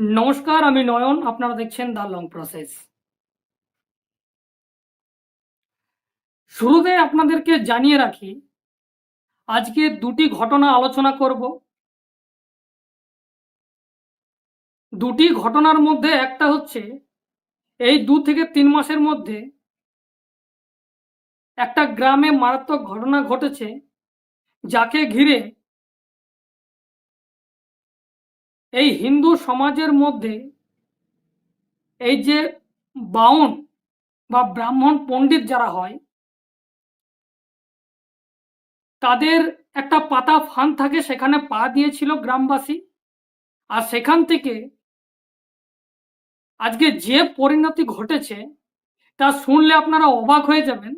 নমস্কার, আমি নয়ন। আপনারা দেখছেন দ্য লং প্রসেস। শুরুতে আপনাদেরকে জানিয়ে রাখি, আজকে দুটি ঘটনা আলোচনা করব। দুটি ঘটনার মধ্যে একটা হচ্ছে, এই দু থেকে তিন মাসের মধ্যে একটা গ্রামে মারাত্মক ঘটনা ঘটেছে, যাকে ঘিরে এই হিন্দু সমাজের মধ্যে এই যে বাউন বা ব্রাহ্মণ পণ্ডিত যারা হয়, তাদের একটা পাতা ফান থাকে, সেখানে পা দিয়েছিল গ্রামবাসী। আর সেখান থেকে আজকে যে পরিণতি ঘটেছে, তা শুনলে আপনারা অবাক হয়ে যাবেন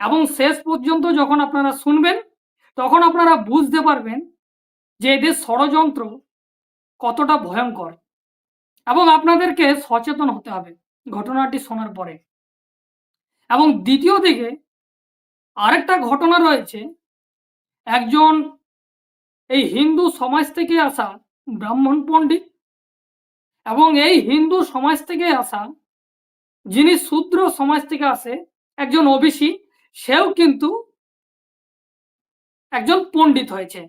এবং শেষ পর্যন্ত যখন আপনারা শুনবেন, তখন আপনারা বুঝতে পারবেন যে এদের ষড়যন্ত্র কতটা ভয়ঙ্কর। এবং আপনাদেরকে সচেতন হতে হবে ঘটনাটি শোনার পরে। এবং দ্বিতীয় দিকে আরেকটা ঘটনা রয়েছে। একজন এই হিন্দু সমাজ থেকে আসা ব্রাহ্মণ পণ্ডিত এবং এই হিন্দু সমাজ থেকে আসা যিনি শূদ্র সমাজ থেকে আসে, একজন ওবিসি, সেও কিন্তু একজন পণ্ডিত হয়েছে।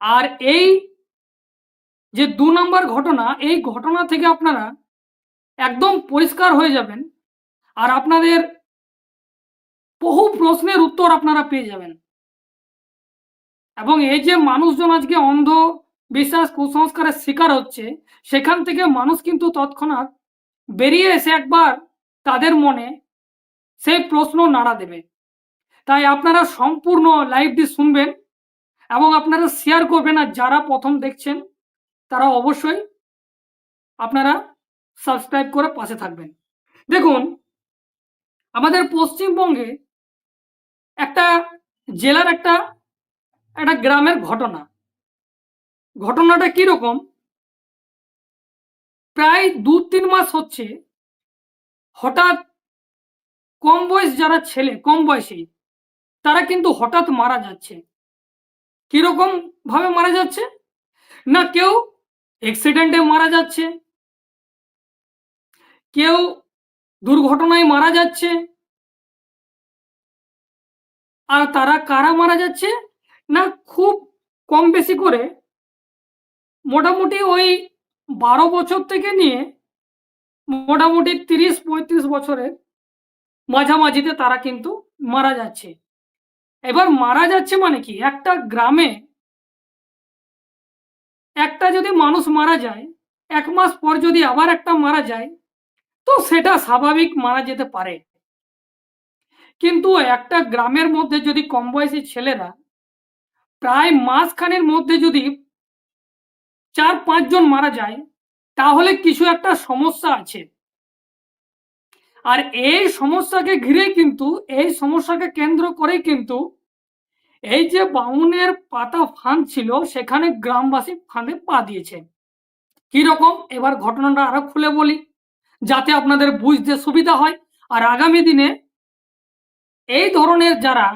আর এই যে দু নম্বর ঘটনা, এই ঘটনা থেকে আপনারা একদম পরিষ্কার হয়ে যাবেন আর আপনাদের বহু প্রশ্নের উত্তর আপনারা পেয়ে যাবেন। এবং এই যে মানুষজন আজকে অন্ধ বিশ্বাস কুসংস্কারের শিকার হচ্ছে, সেখান থেকে মানুষ কিন্তু তৎক্ষণাৎ বেরিয়ে এসে একবার তাদের মনে সেই প্রশ্ন নাড়া দেবে। তাই আপনারা সম্পূর্ণ লাইভটি শুনবেন এবং আপনারা শেয়ার করবেন আর যারা প্রথম দেখছেন তারা অবশ্যই আপনারা সাবস্ক্রাইব করে পাশে থাকবেন। দেখুন, আমাদের পশ্চিমবঙ্গে একটা জেলার একটা একটা গ্রামের ঘটনা। ঘটনাটা কীরকম? প্রায় দু তিন মাস হচ্ছে হঠাৎ কম বয়স যারা ছেলে, কম বয়সী, তারা কিন্তু হঠাৎ মারা যাচ্ছে। কীরকম ভাবে মারা যাচ্ছে? না কেউ অ্যাক্সিডেন্টে মারা যাচ্ছে। কেউ দুর্ঘটনায় মারা যাচ্ছে। আর তারা কারা মারা যাচ্ছে? না, খুব কম বেশি করে। মোটামুটি ওই বারো বছর থেকে নিয়ে মোটামুটি তিরিশ, পঁয়ত্রিশ বছরের মাঝামাঝিতে তারা কিন্তু মারা যাচ্ছে। এবার মারা যাচ্ছে মানে কি? একটা গ্রামে একটা যদি মানুষ মারা যায়, এক মাস পর যদি আবার একটা মারা যায়, তো সেটা স্বাভাবিক মারা যেতে পারে। কিন্তু একটা গ্রামের মধ্যে যদি কম বয়সী ছেলেরা প্রায় মাসখানের মধ্যে যদি চার পাঁচজন মারা যায়, তাহলে কিছু একটা সমস্যা আছে। আর এই সমস্যাকে ঘিরে কিন্তু, এই সমস্যাকে কেন্দ্র করে কিন্তু এই যে বাউনের পাতা ফাঁদ ছিল, সেখানে গ্রামবাসী ফাঁদে পা দিয়েছে। রকম? এবার ঘটনাটা আরও খুলে বলি, যাতে আপনাদের বুঝতে সুবিধা হয়। আর আগামী দিনে এই ধরনের যারা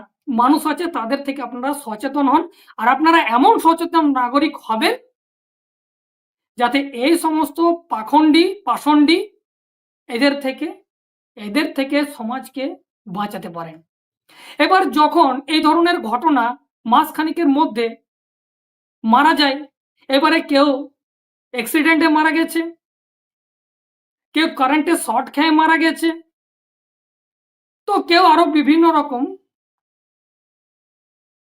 মানুষ আছে, তাদের থেকে আপনারা সচেতন হন। আর আপনারা এমন সচেতন নাগরিক হবেন, যাতে এই সমস্ত পাখণ্ডি, পাষণ্ডি এদের থেকে এদের থেকে সমাজকে বাঁচাতে পারেন। এবার যখন এই ধরনের ঘটনা মাসখানিকের মধ্যে মারা যায়, এবারে কেউ অ্যাক্সিডেন্টে মারা গেছে, কেউ কারেন্টে শর্ট খেয়ে মারা গেছে, তো কেউ আরও বিভিন্ন রকম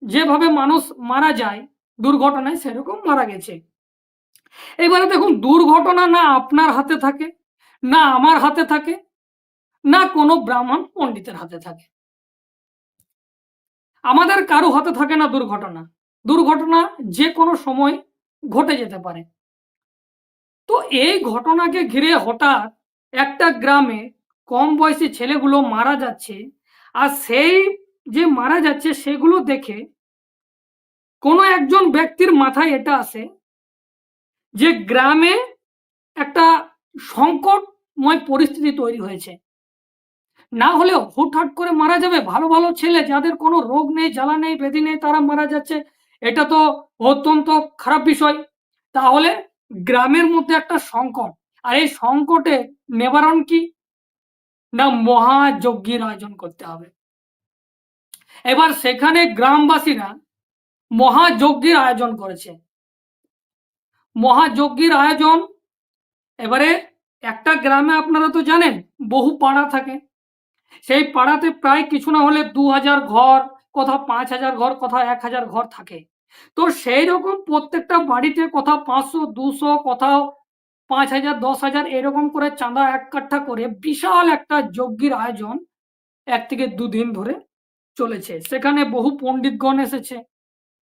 যেভাবে মানুষ মারা যায়, দুর্ঘটনায় সেরকম মারা গেছে। এবারে দেখুন, দুর্ঘটনা না আপনার হাতে থাকে, না আমার হাতে থাকে, না কোনো ব্রাহ্মণ পণ্ডিতের হাতে থাকে। আমাদের কারও হাতে থাকে না দুর্ঘটনা। দুর্ঘটনা যে কোনো সময় ঘটে যেতে পারে। তো এই ঘটনাকে ঘিরে হঠাৎ একটা গ্রামে কম বয়সী ছেলেগুলো মারা যাচ্ছে আর সেই যে মারা যাচ্ছে সেগুলো দেখে কোনো একজন ব্যক্তির মাথায় এটা আসে যে গ্রামে একটা সংকটময় পরিস্থিতি তৈরি হয়েছে। না হলেও হুটহাট করে মারা যাবে। ভালো ভালো ছেলে, যাদের কোনো রোগ নেই, জ্বালা নেই, বেদি নেই, তারা মারা যাচ্ছে। এটা তো অত্যন্ত খারাপ বিষয়। তাহলে গ্রামের মধ্যে একটা সংকট। আর এই সংকটে নিবারণ কি? না মহাযজ্ঞের আয়োজন করতে হবে। এবার সেখানে গ্রামবাসীরা মহাযজ্ঞের আয়োজন করেছে। মহাযজ্ঞের আয়োজন, এবারে একটা গ্রামে আপনারা তো জানেন, বহু পাড়া থাকে। সেই পাড়াতে প্রায় কিছু না হলে দু হাজার ঘর, কোথাও পাঁচ হাজার ঘর, কোথাও এক হাজার ঘর থাকে। তো সেই রকম প্রত্যেকটা বাড়িতে কোথাও পাঁচশো, দুশো, কোথাও পাঁচ হাজার, দশ হাজার এরকম করে চাঁদা এক কাঠা করে বিশাল একটা যজ্ঞের আয়োজন এক থেকে দুদিন ধরে চলেছে। সেখানে বহু পণ্ডিতগণ এসেছে।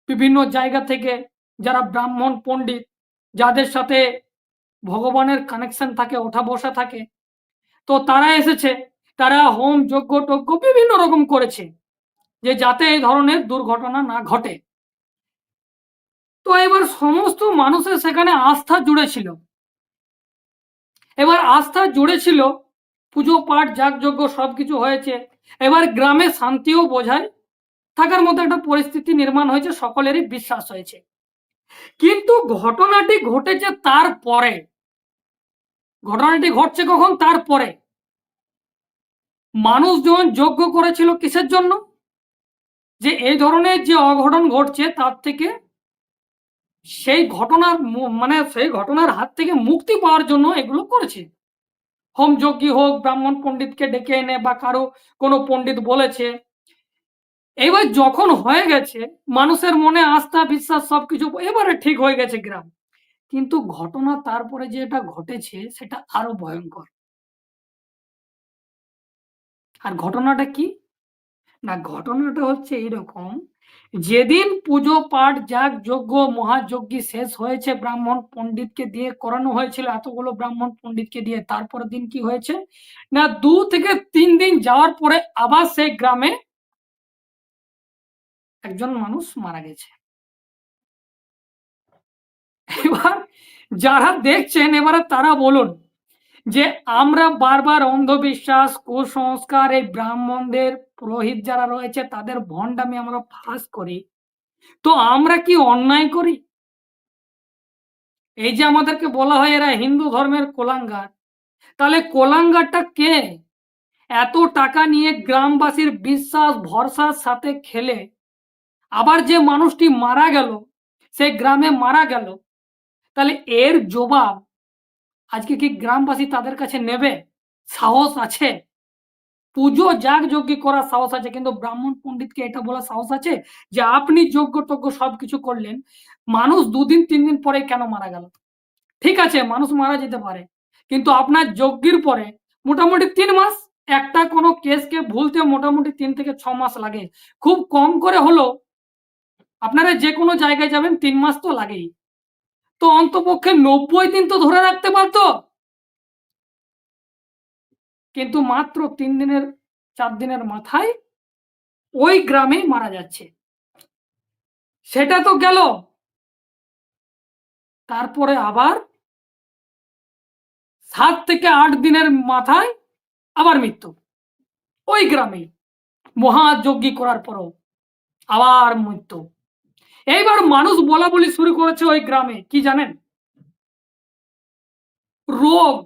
বিভিন্ন জায়গা থেকে যারা ব্রাহ্মণ পণ্ডিত, যাদের সাথে ভগবানের কানেকশন থাকে ওঠা বসা থাকে, তো তারা এসেছে। তারা হোম যজ্ঞ টজ্ঞ বিভিন্ন রকম করেছে, যে যাতে এই ধরনের দুর্ঘটনা না ঘটে। তো এবার সমস্ত মানুষের সেখানে আস্থা জুড়ে ছিল এবার আস্থা জুড়ে ছিল পুজো পাঠ, যাগযজ্ঞ সবকিছু হয়েছে। এবার গ্রামে শান্তিও বোঝায়, থাকার মতো একটা পরিস্থিতি নির্মাণ হয়েছে, সকলেরই বিশ্বাস হয়েছে। কিন্তু ঘটনাটি ঘটেছে তারপরে। ঘটনাটি ঘটছে কখন? তারপরে। মানুষজন যোগ্য করেছিল কিসের জন্য? যে এই ধরনের যে অঘটন ঘটছে, তার থেকে সেই ঘটনার মানে সেই ঘটনার হাত থেকে মুক্তি পাওয়ার জন্য এগুলো করেছে। হোম যজ্ঞী হোক, ব্রাহ্মণ পণ্ডিতকে ডেকে এনে বা কারও কোনো পণ্ডিত বলেছে। এবার যখন হয়ে গেছে, মানুষের মনে আস্থা, বিশ্বাস সবকিছু এবারে ঠিক হয়ে গেছে গ্রাম। কিন্তু ঘটনা তারপরে যে এটা ঘটেছে, সেটা আরও ভয়ঙ্কর। আর ঘটনাটা কি? না, ঘটনাটা হচ্ছে এইরকম। যেদিন পুজো পাঠ, যাগ, যজ্ঞ, মহাযজ্ঞী শেষ হয়েছে ব্রাহ্মণ পণ্ডিতকে দিয়ে, করানো হয়েছিল এতগুলো ব্রাহ্মণ পণ্ডিতকে দিয়ে, তারপরের দিন কি হয়েছে? না, দু থেকে তিন দিন যাওয়ার পরে আবার সেই গ্রামে একজন মানুষ মারা গেছে। এবার যারা দেখছেন, এবারে তারা বলুন যে আমরা বারবার অন্ধবিশ্বাস, কুসংস্কার এই ব্রাহ্মণদের পুরোহিত যারা রয়েছে, তাদের ভণ্ডামি আমরা ফাঁস করি। তো আমরা কি অন্যায় করি? এই যে আমাদেরকে বলা হয় এরা হিন্দু ধর্মের কোলাঙ্গার। তাহলে কোলাঙ্গারটা কে? এত টাকা নিয়ে গ্রামবাসীর বিশ্বাস, ভরসার সাথে খেলে আবার যে মানুষটি মারা গেল, সে গ্রামে মারা গেল, তাহলে এর জবাব আজকে কি গ্রামবাসী তাদের কাছে নেবে? সাহস আছে। পুজো যাগ যজ্ঞ করার সাহস আছে, কিন্তু ব্রাহ্মণ পণ্ডিতকে এটা বলার সাহস আছে যে আপনি যোগ্য টজ্ঞ সবকিছু করলেন, মানুষ দুদিন তিন দিন পরে কেন মারা গেল? ঠিক আছে, মানুষ মারা যেতে পারে, কিন্তু আপনার যজ্ঞের পরে মোটামুটি তিন মাস, একটা কোনো কেসকে ভুলতে মোটামুটি তিন থেকে ছ মাস লাগে। খুব কম করে হলো আপনারা যে কোনো জায়গায় যাবেন, তিন মাস তো লাগেই। তো অন্তপক্ষে নব্বই দিন তো ধরে রাখতে পারতো? কিন্তু মাত্র তিন দিনের, চার দিনের মাথায় ওই গ্রামেই মারা যাচ্ছে। সেটা তো গেল। তারপরে আবার সাত থেকে আট দিনের মাথায় আবার মৃত্যু। ওই গ্রামে মহাযজ্ঞী করার পরও আবার মৃত্যু। এইবার মানুষ বলা বলি শুরু করেছে ওই গ্রামে, কি জানেন? রোগ।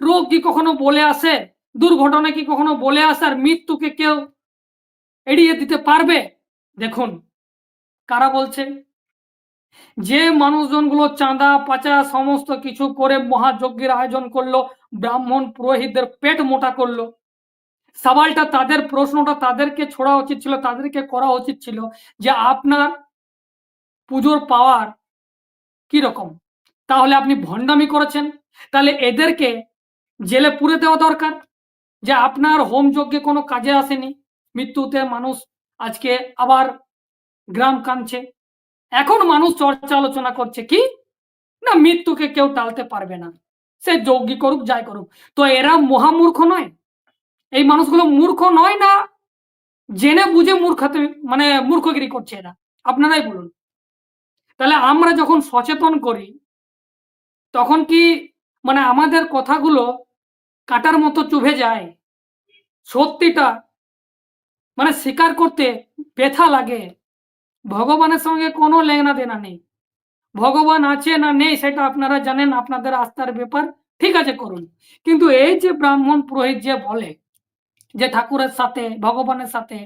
রোগ কি কখনো বলে আসে? দুর্ঘটনা কি কখনো বলে আসে? আর মৃত্যুকে কেউ এড়িয়ে দিতে পারবে? দেখুন, কারা বলছে? যে মানুষজনগুলো চাঁদা পাচা সমস্ত কিছু করে মহাযজ্ঞের আয়োজন করল, ব্রাহ্মণ পুরোহিতদের পেট মোটা করল। সওয়ালটা তাদের, প্রশ্নটা তাদেরকে ছোড়া উচিত ছিল, তাদেরকে করা উচিত ছিল যে আপনার পুজোর পাওয়ার কি রকম তাহলে আপনি ভণ্ডামি করেছেন। তাহলে এদেরকে জেলে পুরে দেওয়া দরকার। যে আপনার হোম যজ্ঞে কোনো কাজে আসেনি। মৃত্যুতে মানুষ আজকে আবার গ্রাম কাঁদছে। এখন মানুষ চর্চা আলোচনা করছে কি? না মৃত্যুকে কেউ টালতে পারবে না। সে যজ্ঞ করুক, যাই করুক। তো এরা মহামূর্খ নয়। এই মানুষগুলো মূর্খ নয় না, জেনে বুঝে মূর্খতে মানে মূর্খগিরি করছে এরা। আপনারাই বলুন। তাহলে আমরা যখন সচেতন করি, তখন কি মানে আমাদের কথাগুলো কাটার মতো চুভে যায়? সত্যিটা মানে স্বীকার করতে ব্যথা লাগে। ভগবানের সঙ্গে কোনো লেনা দেনা নেই। ভগবান আছে না নেই সেটা আপনারা জানেন, আপনাদের আস্থার ব্যাপার। ঠিক আছে, করুন। কিন্তু এই যে ব্রাহ্মণ পুরোহিত যে বলে যে ঠাকুরের সাথে, ভগবানের সাথে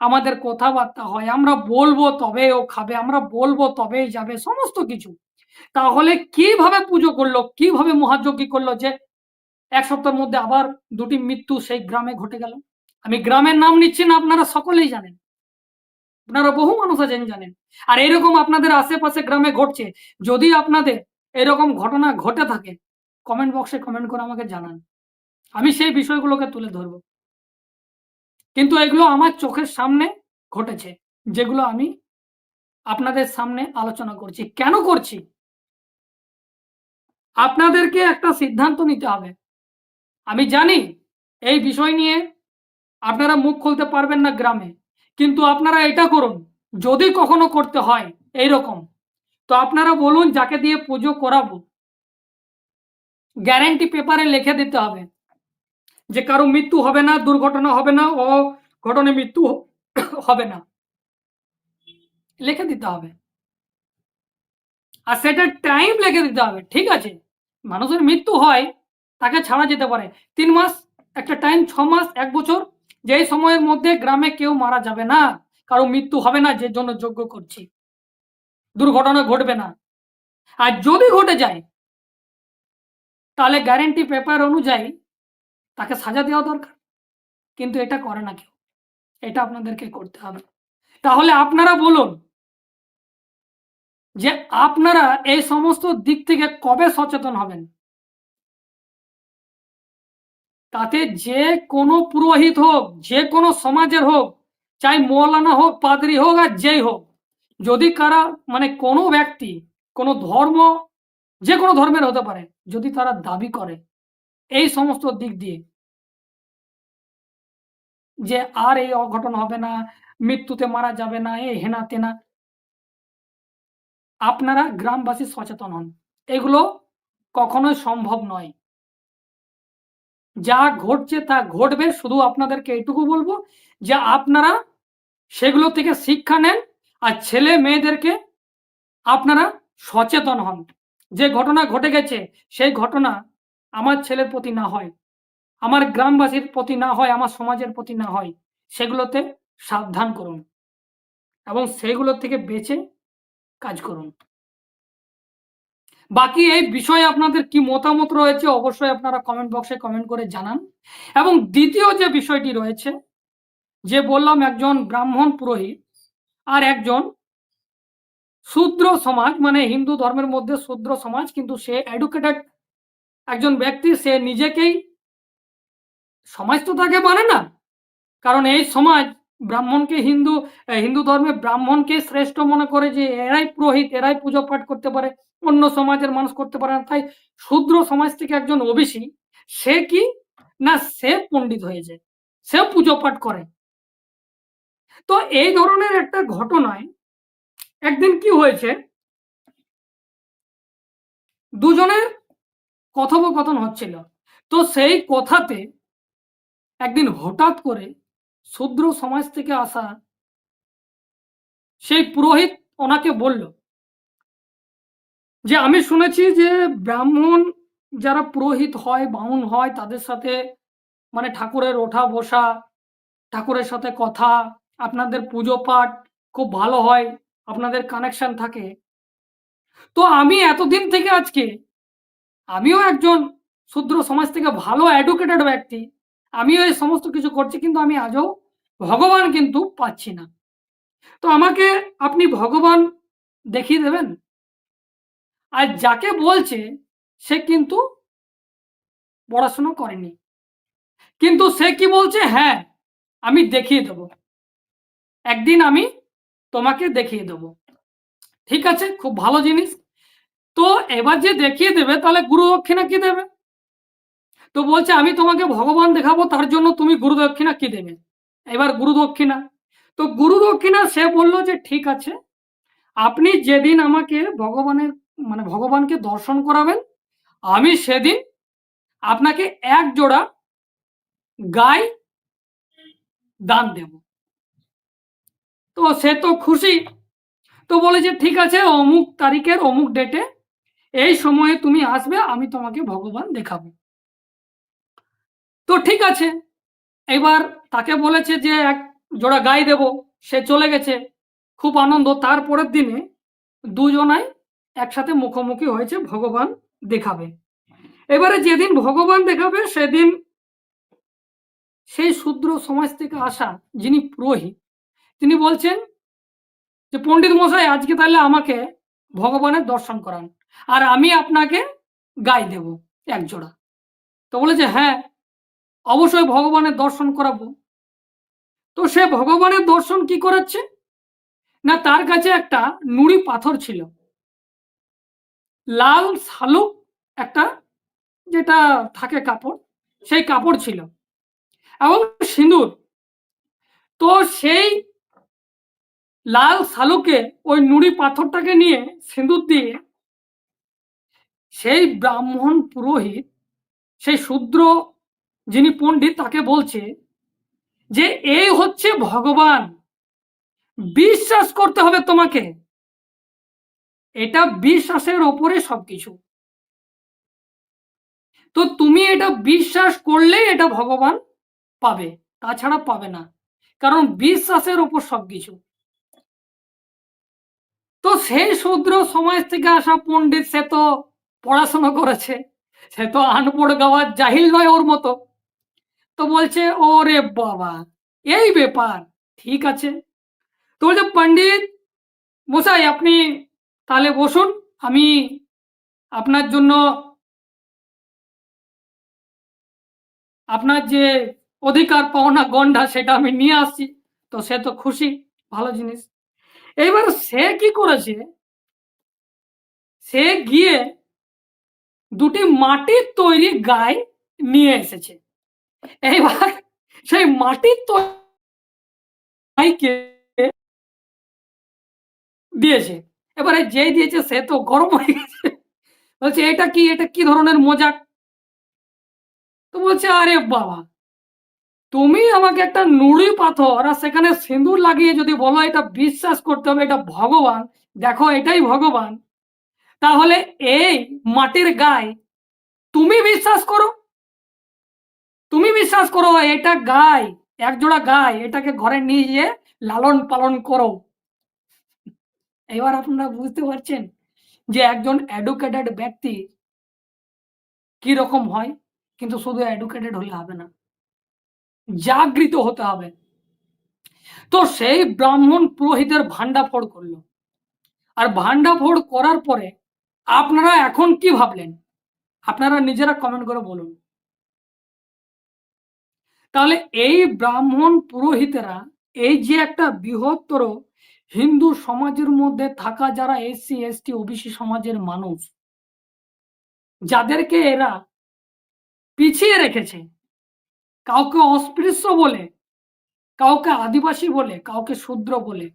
আমাদের কথাবার্তা হয়, আমরা বলব তবে ও খাবে, আমরা বলব তবেই যাবে, সমস্ত কিছু। তাহলে কীভাবে পুজো করল, কীভাবে মহাযজ্ঞী করল যে এক সপ্তাহের মধ্যে আবার দুটি মৃত্যু সেই গ্রামে ঘটে গেল? আমি গ্রামের নাম নিচ্ছি না, আপনারা সকলেই জানেন। আপনারা বহু মানুষ আছেন জানেন। আর এরকম আপনাদের আশেপাশে গ্রামে ঘটছে, যদি আপনাদের এরকম ঘটনা ঘটে থাকে কমেন্ট বক্সে কমেন্ট করে আমাকে জানান। আমি সেই বিষয়গুলোকে তুলে ধরব। কিন্তু এগুলো আমার চোখের সামনে ঘটেছে, যেগুলো আমি আপনাদের সামনে আলোচনা করছি। কেন করছি? আপনাদেরকে একটা সিদ্ধান্ত নিতে হবে। আমি জানি এই বিষয় নিয়ে আপনারা মুখ খুলতে পারবেন না গ্রামে, কিন্তু আপনারা এটা করুন, যদি কখনো করতে হয় এই রকম তো আপনারা বলুন যাকে দিয়ে পুজো করাবো। গ্যারেন্টি পেপারে লিখে দিতে হবে। যে কারও মৃত্যু হবে না, দুর্ঘটনা হবে না ও ঘটনে মৃত্যু হবে না। লিখে দিতে হবে। আর সেটা টাইম লিখে দিতে হবে, ঠিক আছে? মানুষের মৃত্যু হয়, তাকে ছাড়া যেতে পারে। তিন মাস, একটা টাইম ছ মাস, এক বছর, যেই সময়ের মধ্যে গ্রামে কেউ মারা যাবে না, কারও মৃত্যু হবে না, যে জন্য যোগ্য করছি। দুর্ঘটনা ঘটবে না। আর যদি ঘটে যায়, তাহলে গ্যারেন্টি পেপার অনুযায়ী তাকে সাজা দেওয়া দরকার। কিন্তু এটা করে না কেউ। এটা আপনাদেরকে করতে হবে। তাহলে আপনারা বলুন যে আপনারা এই সমস্ত দিক থেকে কবে সচেতন হবেন? তাতে যে কোনো পুরোহিত হোক, যে কোনো সমাজের হোক, চাই মৌলানা হোক, পাদরি হোক আর যেই হোক, যদি কারা মানে কোনো ব্যক্তি, কোনো ধর্ম, যে কোনো ধর্মের হতে পারে, যদি তারা দাবি করে এই সমস্ত দিক দিয়ে যে আর এই অঘটন হবে না, মৃত্যুতে মারা যাবে না, এই হেনা তেনা আপনারা গ্রামবাসী সচেতন হন। এগুলো কখনোই সম্ভব নয়। যা ঘটছে তা ঘটবে, শুধু আপনাদেরকে এইটুকু বলব যে আপনারা সেগুলো থেকে শিক্ষা নেন আর ছেলে মেয়েদেরকে আপনারা সচেতন হন। যে ঘটনা ঘটে গেছে, সেই ঘটনা আমার ছেলের প্রতি না হয়, আমার গ্রামবাসীর প্রতি না হয়, আমার সমাজের প্রতি না হয়, সেগুলোতে সাবধান করুন এবং সেগুলো থেকে বেঁচে কাজ করুন। বাকি এই বিষয়ে আপনাদের কি মতামত রয়েছে অবশ্যই আপনারা কমেন্ট বক্সে কমেন্ট করে জানান এবং দ্বিতীয় যে বিষয়টি রয়েছে, যে বললাম একজন ব্রাহ্মণ পুরোহিত আর একজন শূদ্র সমাজ মানে হিন্দু ধর্মের মধ্যে শূদ্র সমাজ, কিন্তু সে এডুকেটেড একজন ব্যক্তি, সে নিজেকেই সমাজ তো তাকে মানে না। কারণ এই সমাজ ব্রাহ্মণকে হিন্দু হিন্দু ধর্মে ব্রাহ্মণকে শ্রেষ্ঠ মনে করে যে এরাই পুরোহিত, এরাই পুজো পাঠ করতে পারে, অন্য সমাজের মানুষ করতে পারে না। তাই শূদ্র সমাজ থেকে একজন ওবিসি, সে কি? না, সে পণ্ডিত হয়েছে সে পুজো পাঠ করে। তো এই ধরনের একটা ঘটনায় একদিন কি হয়েছে? দুজনের কথোপকথন হচ্ছিল। তো সেই কথাতে একদিন হঠাৎ করে শূদ্র সমাজ থেকে আসা সেই পুরোহিত ওনাকে বলল, যে আমি শুনেছি যে ব্রাহ্মণ যারা পুরোহিত হয়, বাউন হয়, তাদের সাথে মানে ঠাকুরের ওঠা বসা, ঠাকুরের সাথে কথা, আপনাদের পুজো পাঠ খুব ভালো হয়, আপনাদের কানেকশন থাকে। তো আমি এতদিন থেকে আজকে আমিও একজন শূদ্র সমাজ থেকে ভালো এডুকেটেড ব্যক্তি। আমিও এই সমস্ত কিছু করছি, কিন্তু আমি আজও ভগবান কিন্তু পাচ্ছি না। তো আমাকে আপনি ভগবান দেখিয়ে দেবেন? আর যাকে বলছে, সে কিন্তু পড়াশোনা করেনি। কিন্তু সে কি বলছে? হ্যাঁ আমি দেখিয়ে দেব। একদিন আমি তোমাকে দেখিয়ে দেব। ঠিক আছে? খুব ভালো জিনিস। তো এবার যে দেখিয়ে দেবে, তাহলে গুরু দক্ষিণা কি দেবে? তো বলছে, আমি তোমাকে ভগবান দেখাবো, তার জন্য তুমি গুরু দক্ষিণা কি দেবে? এবার গুরু দক্ষিণা, তো গুরু দক্ষিণা সে বলল যে, ঠিক আছে, আপনি যেদিন আমাকে ভগবানের মানে ভগবানকে দর্শন করাবেন, আমি সেদিন আপনাকে এক জোড়া গাই দান দেব। তো সে তো খুশি, তো বলে যে, ঠিক আছে, অমুক তারিখের অমুক ডেটে এই সময়ে তুমি আসবে, আমি তোমাকে ভগবান দেখাবো। তো ঠিক আছে, এবার তাকে বলেছে যে এক জোড়া গাই দেব, সে চলে গেছে, খুব আনন্দ। তারপরের দিনে দুজনাই একসাথে মুখোমুখি হয়েছে, ভগবান দেখাবে। এবারে যেদিন ভগবান দেখাবে, সেদিন সেই শূদ্র সমাজ থেকে আসা যিনি পুরোহিত, তিনি বলছেন যে, পণ্ডিত মশাই, আজকে তাহলে আমাকে ভগবানের দর্শন করান। আর আমি আপনাকে গাই দেব এক জোড়া। তো বলেছে হ্যাঁ অবশ্যই ভগবানের দর্শন করাবো। তো সে ভগবানের দর্শন কি করাচ্ছে না, তার কাছে একটা নুড়ি পাথর ছিল। লাল শালুক একটা যেটা থাকে কাপড়, সেই কাপড় ছিল এবং সিঁদুর। তো সেই লাল শালুকে ওই নুড়ি পাথরটাকে নিয়ে সিঁদুর দিয়ে সেই ব্রাহ্মণ পুরোহিত, সেই শূদ্র যিনি পণ্ডিত তাকে বলছে যে এই হচ্ছে ভগবান। বিশ্বাস করতে হবে তোমাকে। এটা বিশ্বাসের ওপরে সবকিছু। তো তুমি এটা বিশ্বাস করলেই এটা ভগবান পাবে। তাছাড়া পাবে না। কারণ বিশ্বাসের ওপর সবকিছু। তো সেই শূদ্র সমাজ থেকে আসা পণ্ডিত সে তো পড়াশোনা করেছে, সে তো আনপড় গাওয়ার জাহিল নয় ওর মতো। তো বলছে, ওরে বাবা, এই ব্যাপার, ঠিক আছে। তো বলছে, পণ্ডিত মশাই, আপনি তাহলে বসুন, আমি আপনার জন্য, আপনার যে অধিকার পাওনা গন্ডা সেটা আমি নিয়ে আসছি। তো সে তো খুশি, ভালো জিনিস। এইবার সে কি করেছে? সে গিয়ে দুটি মাটির তৈরি গায়ে নিয়ে এসেছে। এইবার সেই মাটির তৈরি দিয়েছে। এবারে যেই দিয়েছে সে তো গরম হয়ে গেছে। বলছে, এটা কি? এটা কি ধরনের মজাক তো বলছে, আরে বাবা, তুমি আমাকে একটা নুড়ি পাথর আর সেখানে সিঁদুর লাগিয়ে যদি বলো, এটা বিশ্বাস করতে হবে, এটা ভগবান। দেখো, এটাই ভগবান। তাহলে এই মাটির গায়ে তুমি বিশ্বাস করো? তুমি বিশ্বাস করো এটা গায় এক জোড়া গায়, এটাকে ঘরে নিয়ে গিয়ে লালন পালন করো। এবার আপনারা বুঝতে পারছেন যে একজন এডুকেটেড ব্যক্তি কি রকম হয়, কিন্তু শুধু এডুকেটেড হলে হবে না, জাগৃত হতে হবে। তো সেই ব্রাহ্মণ পুরোহিতের ভান্ডাফোড় করল। আর ভান্ডাফোড় করার পরে আপনারা এখন কি ভাবলেন? আপনারা নিজেরা কমেন্ট করে বলুন। তাহলে এই ব্রাহ্মণ পুরোহিতেরা, এই যে একটা বৃহত্তর হিন্দু সমাজের মধ্যে থাকা যারা এসসি, এসটি, ওবিসি সমাজের মানুষ, যাদেরকে এরা পিছিয়ে রেখেছে, কাউকে অস্পৃশ্য বলে, কাউকে আদিবাসী বলে, কাউকে শূদ্র বলে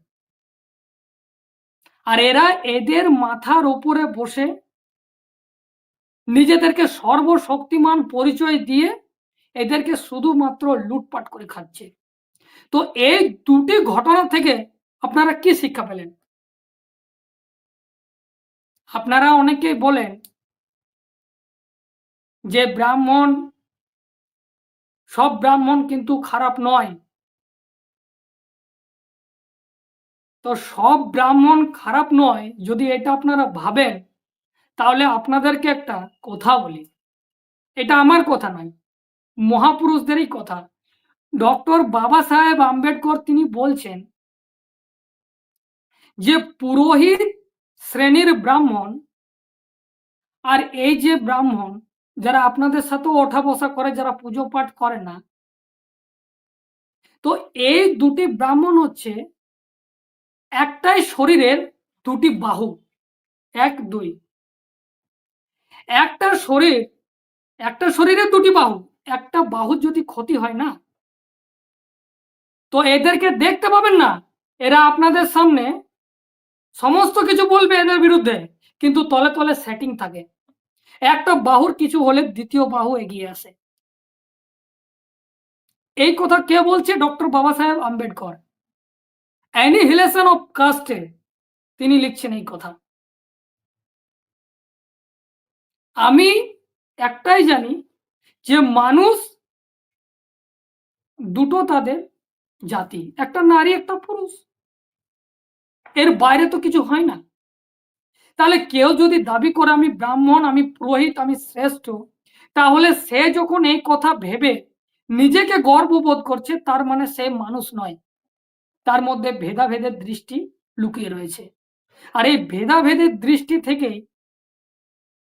আর এরা এদের মাথার ওপরে বসে নিজেদেরকে সর্বশক্তিমান পরিচয় দিয়ে এদেরকে শুধুমাত্র লুটপাট করে খাচ্ছে। তো এই দুটি ঘটনা থেকে আপনারা কি শিক্ষা পেলেন? আপনারা অনেকেই বলেন যে ব্রাহ্মণ, সব ব্রাহ্মণ কিন্তু খারাপ নয়। তো সব ব্রাহ্মণ খারাপ নয় যদি এটা আপনারা ভাবেন, তাহলে আপনাদেরকে একটা কথা বলি। এটা আমার কথা নয়, মহাপুরুষদেরই কথা। ডক্টর বাবা সাহেব আম্বেদকর তিনি বলছেন যে, পুরোহিত শ্রেণির ব্রাহ্মণ আর এই যে ব্রাহ্মণ, যারা আপনাদের সাথে ওঠা বসা করে, যারা পুজো পাঠ করে না, তো এই দুটি ব্রাহ্মণ হচ্ছে একটাই শরীরের দুটি বাহু, এক, দুই। একটা শরীর, একটা শরীরের দুটি বাহু, একটা বাহু যদি ক্ষতি হয় না, তো এদেরকে দেখতে পাবেন না। এরা আপনাদের সামনে সমস্ত কিছু বলবে এদের বিরুদ্ধে, কিন্তু তলে তলে সেটিং থাকে। একটা বাহুর কিছু হলে দ্বিতীয় বাহু এগিয়ে আসে। এই কথা কে বলছে? ডক্টর বাবা সাহেব আম্বেদকর। অ্যানিহিলেশন অফ কাস্টে, তিনি লিখছেন এই কথা। আমি একটাই জানি যে মানুষ দুটো তাদের জাতি, একটা নারী, একটা পুরুষ। এর বাইরে তো কিছু হয় না। তাহলে কেউ যদি দাবি করে আমি ব্রাহ্মণ, আমি পুরোহিত, আমি শ্রেষ্ঠ, তাহলে সে যখন এই কথা ভেবে নিজেকে গর্ববোধ করছে, তার মানে সে মানুষ নয়। তার মধ্যে ভেদাভেদের দৃষ্টি লুকিয়ে রয়েছে। আর এই ভেদাভেদের দৃষ্টি থেকে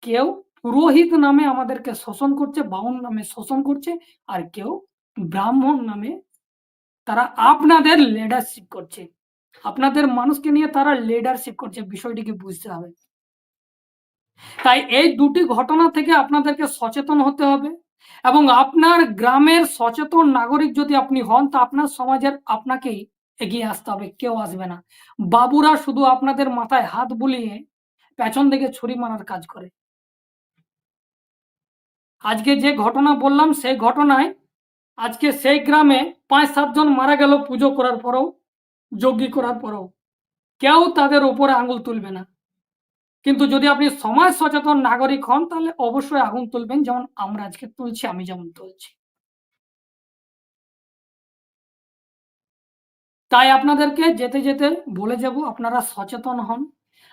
কেউ পুরোহিত নামে আমাদেরকে শোষণ করছে বাউন নামে শোষণ করছে, আর কেউ ব্রাহ্মণ নামে তারা আপনাদের লিডারশিপ করছে। আপনাদের মানুষকে নিয়ে তারা লিডারশিপ করছে, বিষয়টিকে বুঝতে হবে। তাই এই দুটি ঘটনা থেকে আপনাদেরকে সচেতন হতে হবে এবং আপনার গ্রামের সচেতন নাগরিক যদি আপনি হন, তা আপনার সমাজের আপনাকেই এগিয়ে আসতে হবে, কেউ আসবে না। বাবুরা শুধু আপনাদের মাথায় হাত বুলিয়ে পেছন দিকে ছুরি মারার কাজ করে। আজকে যে ঘটনা বললাম, সেই ঘটনায় আজকে সেই গ্রামে পাঁচ সাতজন মারা গেল পুজো করার পরেও, যজ্ঞ করার পরেও। কেউ তাদের উপরে আঙুল তুলবে না। কিন্তু যদি আপনি সমাজ সচেতন নাগরিক হন, তাহলে অবশ্যই আগুন তুলবেন, যেমন আমরা আজকে তুলছি, আমি যেমন তুলছি। তাই আপনাদেরকে যেতে যেতে বলে যাব, আপনারা সচেতন হন।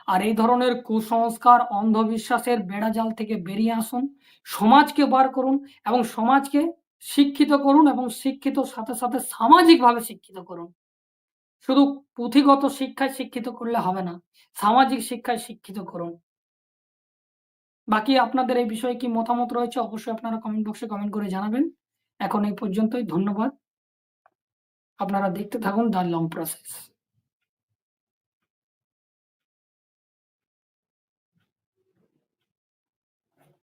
আর এই ধরনের কুসংস্কার, অন্ধবিশ্বাসের বেড়াজাল থেকে বেরিয়ে আসুন, সমাজকে বার করুন এবং সমাজকে শিক্ষিত করুন এবং শিক্ষিত সাথে সাথে সামাজিকভাবে শিক্ষিত করুন। শুধু পুঁথিগত শিক্ষায় শিক্ষিত করলে হবে না, সামাজিক শিক্ষায় শিক্ষিত করুন। বাকি আপনাদের এই বিষয়ে কি মতামত রয়েছে অবশ্যই আপনারা কমেন্ট বক্সে কমেন্ট করে জানাবেন। এখন এই পর্যন্তই, ধন্যবাদ। আপনারা দেখতে থাকুন দ্য লং প্রসেস।